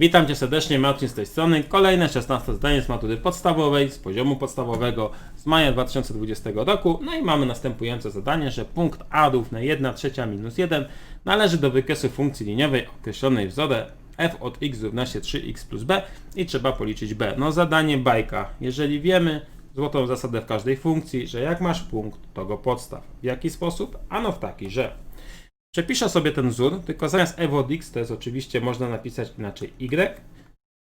Witam Cię serdecznie, Marcin z tej strony. Kolejne 16 zadanie z matury podstawowej, z poziomu podstawowego z maja 2020 roku. No i mamy następujące zadanie, że punkt A równa 1 trzecia minus 1 należy do wykresu funkcji liniowej określonej w wzorze f od x równa się 3x plus b i trzeba policzyć b. No zadanie bajka. Jeżeli wiemy złotą zasadę w każdej funkcji, że jak masz punkt, to go podstaw. W jaki sposób? Ano w taki, że Przepiszę sobie ten wzór, tylko zamiast f od x to jest oczywiście można napisać inaczej y,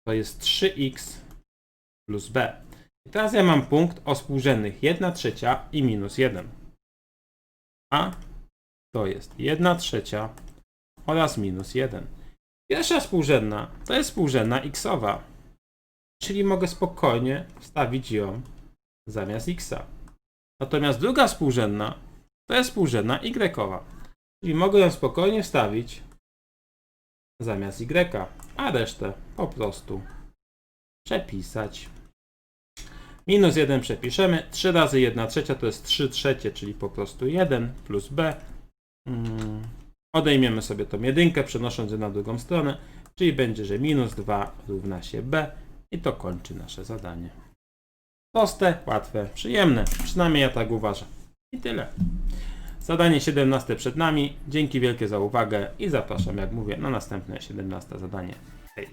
to jest 3x plus b. I teraz ja mam punkt o współrzędnych 1 trzecia i minus 1. A to jest 1 trzecia oraz minus 1. Pierwsza współrzędna to jest współrzędna xowa, czyli mogę spokojnie wstawić ją zamiast xa. Natomiast druga współrzędna to jest współrzędna y-owa. Czyli mogę ją spokojnie wstawić zamiast Y, a resztę po prostu przepisać. Minus 1 przepiszemy. 3 razy 1 trzecia to jest 3 trzecie, czyli po prostu 1 plus b. Mm, Odejmiemy sobie tą jedynkę, przenosząc ją na drugą stronę, czyli będzie, że minus 2 równa się b i to kończy nasze zadanie. Proste, łatwe, przyjemne. Przynajmniej ja tak uważam. I tyle. Zadanie 17 przed nami. Dzięki wielkie za uwagę i zapraszam, jak mówię, na następne 17 zadanie. Hej.